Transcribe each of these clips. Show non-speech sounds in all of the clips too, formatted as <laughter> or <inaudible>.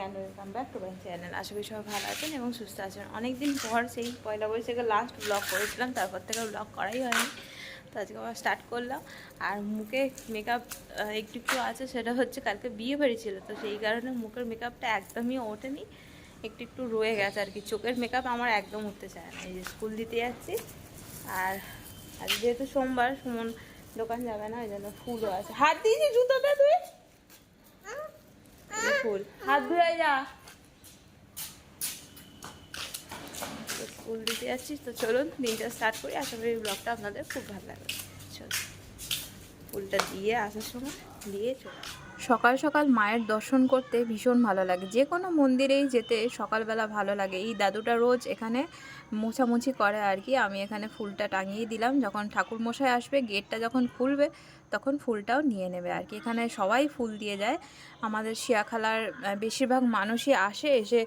And welcome back to my channel আশা করি সবাই ভালো আছেন এবং সুস্থ আছেন। অনেকদিন পর সেই পয়লা বৈশাখে লাস্ট ব্লগ করেছিলাম, তারপর থেকে ব্লগ করাই হয়নি। তো আজকে আবার স্টার্ট করলাম। আর মুখে মেকআপ একটু একটু আছে, সেটা হচ্ছে কালকে বিয়ে বাড়ি ছিল, তো সেই কারণে মুখের মেকআপটা একদমই ওঠেনি। একটু একটু রয়ে গেছে আর কি। চোখের মেকআপ আমার একদম উঠতে চায় না। এই যে স্কুল দিতে যাচ্ছি। আর আজ যেহেতু সোমবার, সুমন দোকান যাবে না, ওই জন্য ফুলও আছে। হাত দিয়েছি জুতোটা তুই। ফুল। হাত ধুয়ে যা। স্কুল দিতে যাচ্ছি, তো চলুন দিনটা স্টার্ট করি। আশা করি ব্লগটা আপনাদের খুব ভালো লাগবে। চলুন। ফুলটা দিয়ে আসার সময় দিয়ে চলে সকাল সকাল মায়ের দর্শন করতে ভীষণ ভালো লাগে। যে কোনো মন্দিরেই যেতে সকালবেলা ভালো লাগে। এই দাদুটা রোজ এখানে মোছামুছি করে আর কি, আমি এখানে ফুলটা টাঙিয়ে দিলাম। যখন ঠাকুর মশাই আসবে, গেটটা যখন খুলবে, তখন ফুলটাও নিয়ে নেবে আর কি। এখানে সবাই ফুল দিয়ে যায়। আমাদের শিয়াখালার বেশিরভাগ মানুষই আসে, এসে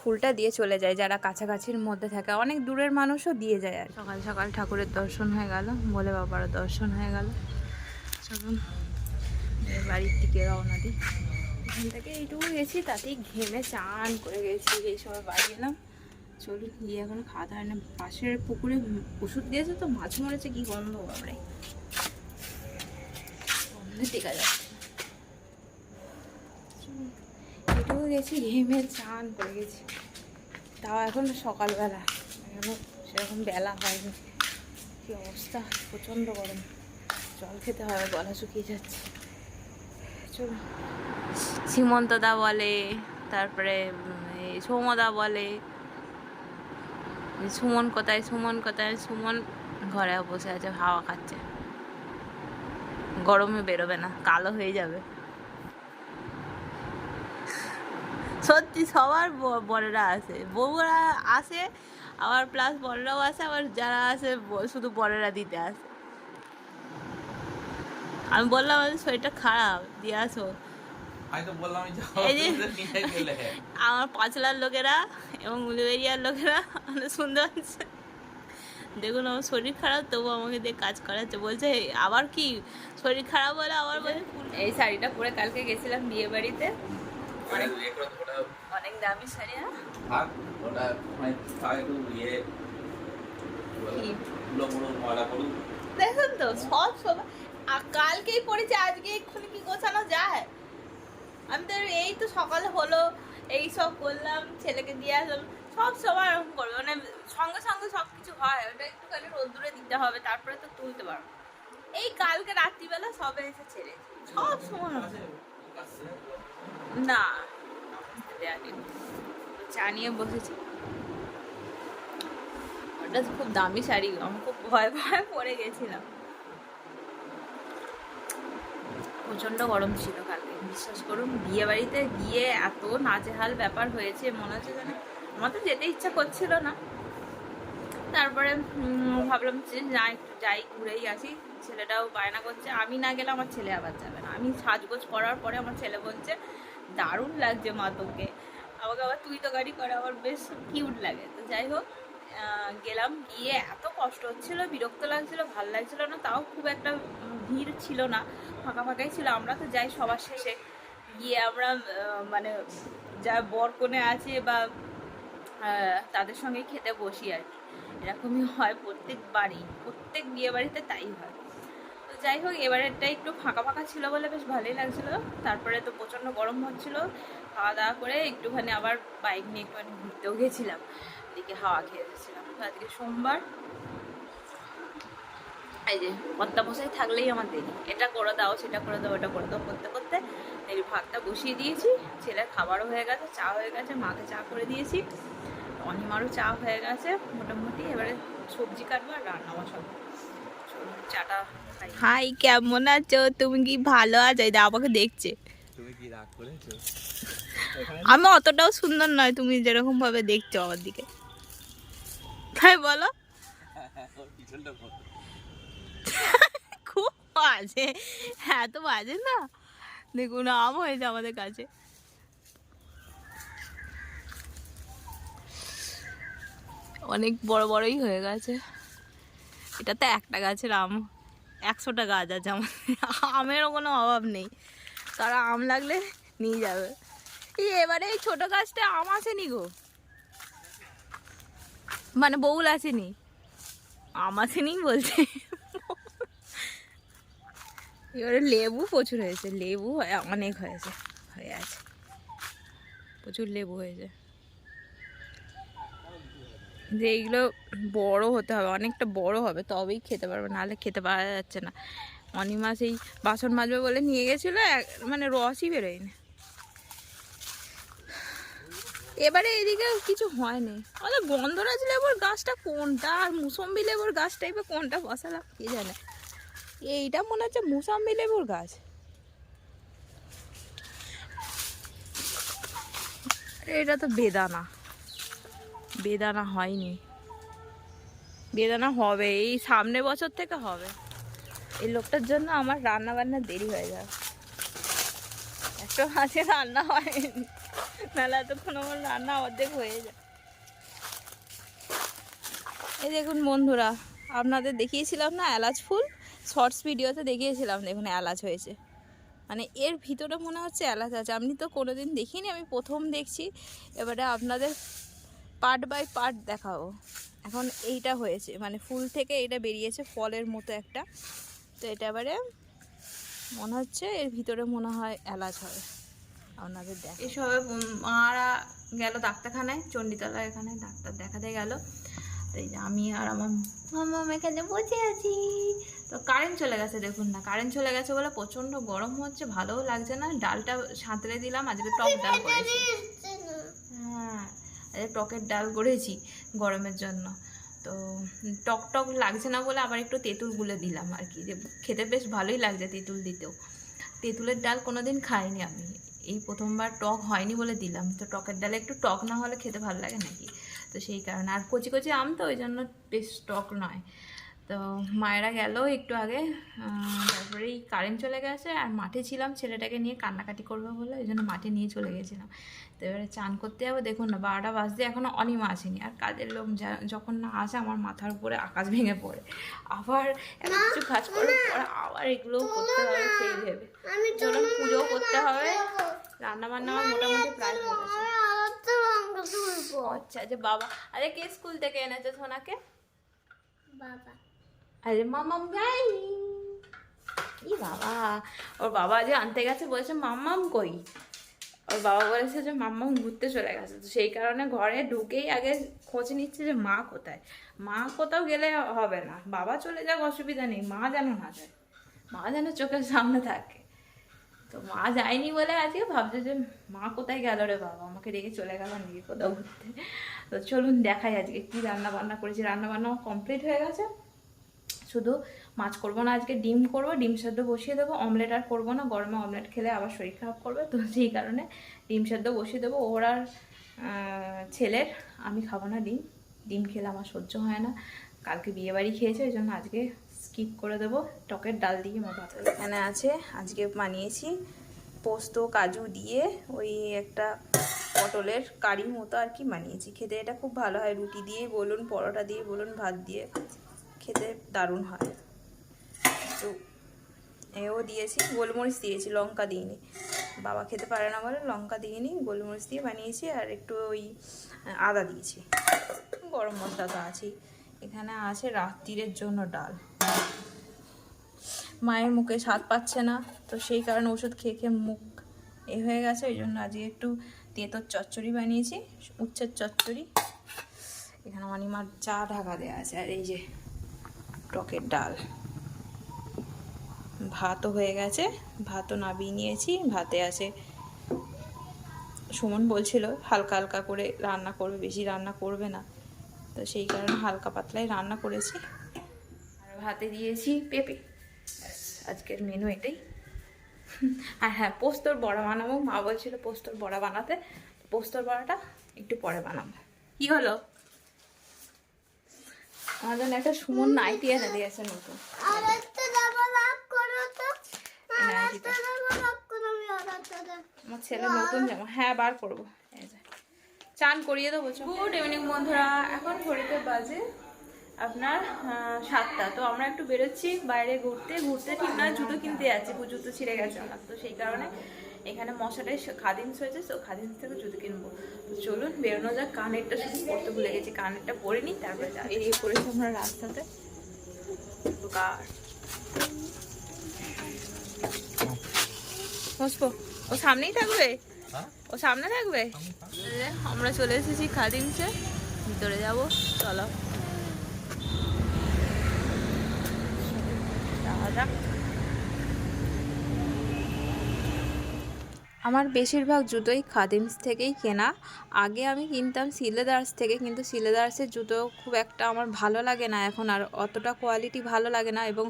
ফুলটা দিয়ে চলে যায়। যারা কাছাকাছির মধ্যে থাকে, অনেক দূরের মানুষও দিয়ে যায় আর সকাল সকাল ঠাকুরের দর্শন হয়ে গেল, বলে বাবারও দর্শন হয়ে গেল। চলুন বাড়ির দিকে রওনা দিই। এখান থেকে এইটুকু গেছি, তাতেই ঘেমে চান করে গেছি, এই সময় বাড়ি এলাম। চলুন গিয়ে এখন খাওয়া দাওয়া না, পাশের পুকুরে ওষুধ দিয়েছে তো, মাছ মরেছে, কি গন্ধ বাবরে গন্ধে টেকা যাচ্ছে। এটুকু গেছি, ঘেমে চান করে গেছি। তাও এখন সকালবেলা, এখনও সেরকম বেলা হয়নি। কি অবস্থা, প্রচণ্ড গরম। জল খেতে হবে, গলা শুকিয়ে যাচ্ছে। চলুন। সীমন্তদা বলে, তারপরে সৌমদা বলে সুমন কোথায় সুমন কোথায়? সুমন ঘরে বসে আছে, হাওয়া খাচ্ছে। গরমে বেরোবে না, কালো হয়ে যাবে। সত্যি, সবার বড়রা আসে বউরা আসে আবার প্লাস বড়রাও আসে আবার যারা আসে শুধু বড়রা দিতে আসে। আমি বললাম আমার শরীরটা খারাপ, দিয়ে আসো। <laughs> আমার পাঁচলার লোকেরা এবং উলুবেরিয়ার লোকেরা অনেক সুন্দর আছে দেখুন আমার শরীর খারাপ তবু আমাকে দিয়ে কাজ করাচ্ছে। বলছে আবার কি? শরীর খারাপ হলে আবার বলে এই শাড়িটা পরে কালকে গেছিলাম বিয়ে বাড়িতে। অনেক দামি শাড়ি হ্যাঁ? মানে ইয়ে দেখুন তো সব সময় কালকেই পড়েছে আজকে এক্ষুনি কি গোছানো যায় আমি তো এই তো সকালে হলো এই সব করলাম ছেলেকে দিয়ে আসলাম, সব সময় এরকম করবে। মানে সঙ্গে সঙ্গে সব কিছু হয়, ওটা একটুখানি রোদ্দুরে দিতে হবে, তারপরে তো তুলতে পারব। এই কালকে রাত্রিবেলা সবে এসে ছেড়ে সব সময় না দেয়নি। চা নিয়ে বসেছি। ওটা খুব দামি শাড়ি, আমি খুব ভয় ভয় পরে গেছিলাম। প্রচণ্ড গরম ছিল কালকে। বিশ্বাস করুন বিয়ে বাড়িতে গিয়ে এত নাজেহাল ব্যাপার হয়েছে, মনে হচ্ছে যেন আমার তো যেতে ইচ্ছা করছিল না। তারপরে ভাবলাম যে না, একটু যাই, ঘুরেই আসি। ছেলেটাও বায়না করছে, আমি না গেলে আমার ছেলে আবার যাবে না। আমি সাজগোজ করার পরে আমার ছেলে বলছে, দারুণ লাগছে মা তোকে। আমাকে আবার তুই তো গাড়ি করে, আমার বেশ কিউট লাগে। তো যাই হোক গেলাম, গিয়ে এত কষ্ট হচ্ছিল, বিরক্ত লাগছিল, ভালো লাগছিল না, তাও খুব একটা ভিড় ছিল না, ফাঁকা ফাঁকাই ছিল। আমরা তো যাই সবার শেষে। গিয়ে আমরা মানে যা বর কোণে আছে বা তাদের সঙ্গে খেতে বসি আর কি। এরকমই হয় প্রত্যেক বাড়ি, প্রত্যেক বিয়ে বাড়িতে তাই হয়। তো যাই হোক, এবারেরটা একটু ফাঁকা ফাঁকা ছিল বলে বেশ ভালোই লাগছিল। তারপরে তো প্রচণ্ড গরম হচ্ছিল। খাওয়া দাওয়া করে একটুখানি আবার বাইক নিয়ে একটুখানি ঘুরতেও গেছিলাম। এদিকে হাওয়া খেয়ে এসেছিলাম। তো আজকে সোমবার। এই যে অত্যাবসায় থাকলেই আমার দেরি। এটা করে দাও সেটা করে দাও ওটা করে দাও করতে করতে এই ভাতটা বসিয়ে দিয়েছি। ছেলের খাবারও হয়ে গেছে চা হয়ে গেছে মাকে চা করে দিয়েছি। অনিমারও চা হয়ে গেছে মোটামুটি এবারে সবজি কাটবো আর রান্না বসাবো। চাটা হাই কেমন আছো? তুমি কি ভালো আছো? এই দা আমাকে দেখছে। তুমি কি রাগ করেছ? <laughs> আমি অতটাও সুন্দর নয় তুমি যেরকম ভাবে দেখছ আমার দিকে। তাই বলো। <laughs> পিছনটা বাজে হ্যাঁ তো বাজে না। দেখুন, আম হয়েছে আমাদের কাছে। অনেক বড় বড়ই হয়ে গেছে। এটা তো একটা গাছের আম, একশোটা গাছ আছে আমাদের। আমেরও কোনো অভাব নেই। তারা আম লাগলে নিয়ে যাবে। এই এবারে এই ছোটো গাছটা আম আসেনি গো। মানে বউল আসেনি। আম আসেনি বলছে এবারে লেবু প্রচুর হয়েছে, লেবু অনেক হয়েছে, হয়ে আছে। প্রচুর লেবু হয়েছে। যে এইগুলো বড় হতে হবে, অনেকটা বড় হবে, তবেই খেতে পারবে, নাহলে খেতে পারা যাচ্ছে না। অনিমা সেই বাসন মাজবে বলে নিয়ে গেছিল মানে রসই বেরোয়নি। এবারে এদিকে কিছু হয়নি। আমাদের গন্ধরাজ লেবুর গাছটা কোনটা আর মুসম্বি লেবুর গাছ টাইপের কোনটা বসালাম, কে জানে? এইটা মনে হচ্ছে মুসাম্বি লেবুর গাছ। এটা তো বেদানা। বেদানা হয়নি। বেদানা হবে, এই সামনের বছর থেকে হবে। এই লোকটার জন্য আমার রান্না বান্না দেরি হয়ে যাবে। একটা মাঝে রান্না হয়নি। নাহলে এতক্ষণ আমার রান্না অর্ধেক হয়ে যায়। এই দেখুন বন্ধুরা, আপনাদের দেখিয়েছিলাম না এলাচ ফুল? শর্টস ভিডিওতে দেখিয়েছিলাম, দেখুন এলাচ হয়েছে। মানে এর ভিতরে মনে হচ্ছে এলাচ আছে। আপনি তো কোনোদিন দেখিনি, আমি প্রথম দেখছি। এবারে আপনাদের পার্ট বাই পার্ট দেখাবো। এখন এইটা হয়েছে মানে ফুল থেকে এটা বেরিয়েছে, ফলের মতো একটা। তো এটা এবারে মনে হচ্ছে এর ভিতরে মনে হয় এলাচ হবে আপনাদের দেখ এসবে মারা গেল ডাক্তারখানায়, চণ্ডীতলা এখানে ডাক্তার দেখাতে গেল। তো এই যে আমি আর আমার মামাম এখানে বসে আছি। তো কারেন্ট চলে গেছে দেখুন না কারেন্ট চলে গেছে বলে প্রচণ্ড গরম হচ্ছে ভালোও লাগছে না ডালটা সাঁতরে দিলাম আজকে টক ডাল করেছি। হ্যাঁ আজকে টকের ডাল করেছি গরমের জন্য। তো টক টক লাগছে না বলে আবার একটু তেঁতুল গুলে দিলাম আর কি যে খেতে বেশ ভালোই লাগছে তেঁতুল দিতেও। তেঁতুলের ডাল কোনোদিন খাইনি আমি এই প্রথমবার টক হয়নি বলে দিলাম তো টকের ডালে একটু টক না হলে খেতে ভালো লাগে নাকি? তো সেই কারণে আর কচি কচি আম তো ওই জন্য বেশ টক নয়। তো মায়েরা গেল একটু আগে আহ, তারপরে এই কারেন্ট চলে গেছে আর মাঠে ছিলাম ছেলেটাকে নিয়ে কান্নাকাটি করবে বলে ওই জন্য মাঠে নিয়ে চলে গেছিলাম। তো এবারে চান করতে যাব দেখুন না বারোটা বাজতে এখনও অনিমা আসেনি। আর কাজের লোক যখন না আসে আমার মাথার উপরে আকাশ ভেঙে পড়ে। আবার কিছু কাজ করার পরে আবার এগুলোও করতে হবে সেই ভেবে। চলুন পুজোও করতে হবে। রান্না বান্না আমার মোটামুটি প্রায় হয়ে গেছে। আচ্ছা যে বাবা আরে কে স্কুল থেকে এনেছে সোনাকে? বাবা। আরে মামাম যাই। ই বাবা, ওর বাবা যে আনতে গেছে বলেছে, মাম্মাম কই? ওর বাবা বলেছে যে, মাম্মাম ঘুরতে চলে গেছে। তো সেই কারণে ঘরে ঢুকেই আগে খোঁজ নিচ্ছে যে, মা কোথায়? মা কোথাও গেলে হবে না। বাবা চলে যাক, অসুবিধা নেই। মা যেন না যায়। মা যেন চোখের সামনে থাকে। তো মা যায়নি বলে আজকে ভাবছে যে, মা কোথায় গেল রে বাবা? আমাকে রেখে চলে গেল নাকি কোথাও ঘুরতে? তো চলুন দেখাই আজকে কি রান্না বান্না করেছি। রান্না বান্নাও কমপ্লিট হয়ে গেছে। শুধু মাছ করব না, আজকে ডিম করব, ডিম সেদ্ধ বসিয়ে দেবো অমলেট আর করব না, গরমে অমলেট খেলে আবার শরীর খারাপ করবে, তো সেই কারণে ডিম সেদ্ধ বসিয়ে দেবো। ওর আর ছেলের, আমি খাব না ডিম ডিম খেলে আমার সহ্য হয় না। কালকে বিয়ে বাড়ি খেয়েছে, ওই জন্য আজকে স্কিপ করে দেবো, টকের ডাল দিয়ে আমার ভাত এখানে আছে, আজকে বানিয়েছি পোস্ত, কাজু দিয়ে ওই একটা পটলের কারি মতো আর কি বানিয়েছি। খেতে এটা খুব ভালো হয়, রুটি দিয়ে বলুন, পরোটা দিয়ে বলুন, ভাত দিয়ে। খেতে দারুণ হয়। তো এও দিয়েছি, গোলমরিচ দিয়েছি, লঙ্কা দিইনি। বাবা খেতে পারে না বলে লঙ্কা দিইনি, গোলমরিচ দিয়ে বানিয়েছি আর একটু ওই আদা দিয়েছি। গরম মশলা তো আছেই। এখানে আছে রাত্রিরের জন্য ডাল। মায়ের মুখে স্বাদ পাচ্ছে না, তো সেই কারণে ওষুধ খেয়ে খেয়ে মুখ এ হয়ে গেছে। ওই জন্য আজকে একটু তেঁতোর চচ্চড়ি বানিয়েছি, উচ্ছের চচ্চড়ি। এখানে অনিমার চা ঢাকা দেওয়া আছে, আর এই যে টকের ডাল। ভাতও হয়ে গেছে, ভাতও নাবিয়ে নিয়েছি, ভাতে আছে। সুমন বলছিল, হালকা হালকা করে রান্না করবে, বেশি রান্না করবে না। তো সেই কারণে হালকা পাতলাই রান্না করেছি। আর ভাতে দিয়েছি পেঁপে। আজকের মেনু এটাই। আর হ্যাঁ পোস্তর বড়া বানাবো। মা বলছিল পোস্তর বড়া বানাতে। পোস্তর বড়াটা একটু পরে বানাবো। কি হলো? আমার জন্য একটা সুমন নাইটি এনে দিয়েছে নতুন। আর একটা ডাবল আপ করো তো। আর নাইটিটা। একটা ডাবল আপ করো আমি আর একটা দাও। আমার ছেলে নতুন জামা। হ্যাঁ বার করব। চান করিয়ে দেবো গুড ইভিনিং বন্ধুরা। এখন ঘড়িতে বাজে আপনার সাতটা। তো আমরা একটু বেরোচ্ছি বাইরে ঘুরতে। ঘুরতে ঠিক না জুতো কিনতে যাচ্ছি। জুতো ছিঁড়ে গেছে আমার। তো সেই কারণে এখানে মশাটাই খাদিমস হয়েছে তো খাদিমস থেকে জুতো কিনবো। তো চলুন বেরোনো যাক কানেরটা শুধু পড়তে ভুলে গেছি কানেরটা পরে নিই তারপরে যা বেরিয়ে পড়েছি আমরা রাস্তাতে। ও সামনেই থাকবে? হ্যাঁ? ও সামনে থাকবে? আমরা চলে এসেছি খাদিমসে ভিতরে যাব চলো। যাওয়া যাক আমার বেশিরভাগ জুতোই খাদিমস থেকেই কেনা। আগে আমি কিনতাম সিলেদার্স থেকে কিন্তু সিলেদার্সের জুতো খুব একটা আমার ভালো লাগে না এখন আর অতটা কোয়ালিটি ভালো লাগে না এবং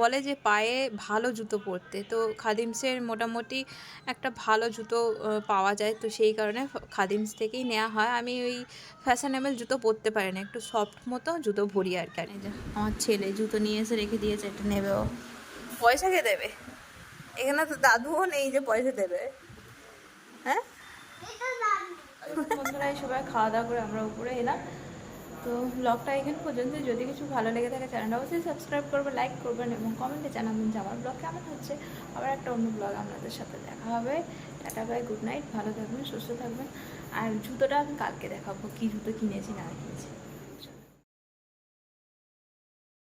বলে যে পায়ে ভালো জুতো পরতে। তো খাদিমসের মোটামুটি একটা ভালো জুতো পাওয়া যায় তো সেই কারণে খাদিমস থেকেই নেওয়া হয়। আমি ওই ফ্যাশনেবল জুতো পরতে পারি না একটু সফট মতো জুতো ভরি আর কি। এই যে, আমার ছেলে জুতো নিয়ে এসে রেখে দিয়েছে একটা নেবেও পয়সা কে দেবে? এখানে তো দাদুও নেই যে পয়সা দেবে। হ্যাঁ? সবাই খাওয়া দাওয়া করে আমরা উপরে এলাম। তো ব্লগটা এখানে পর্যন্ত যদি কিছু ভালো লেগে থাকে চ্যানেলটা অবশ্যই সাবস্ক্রাইব করবে লাইক করবেন এবং কমেন্টে জানাবেন যে আমার ব্লগ কেমন হচ্ছে। আবার একটা অন্য ব্লগ আপনাদের সাথে দেখা হবে। টাটা বাই গুড নাইট ভালো থাকবেন, সুস্থ থাকবেন। আর জুতোটা আমি কালকে দেখাবো, কী জুতো কিনেছি, না কিনেছি।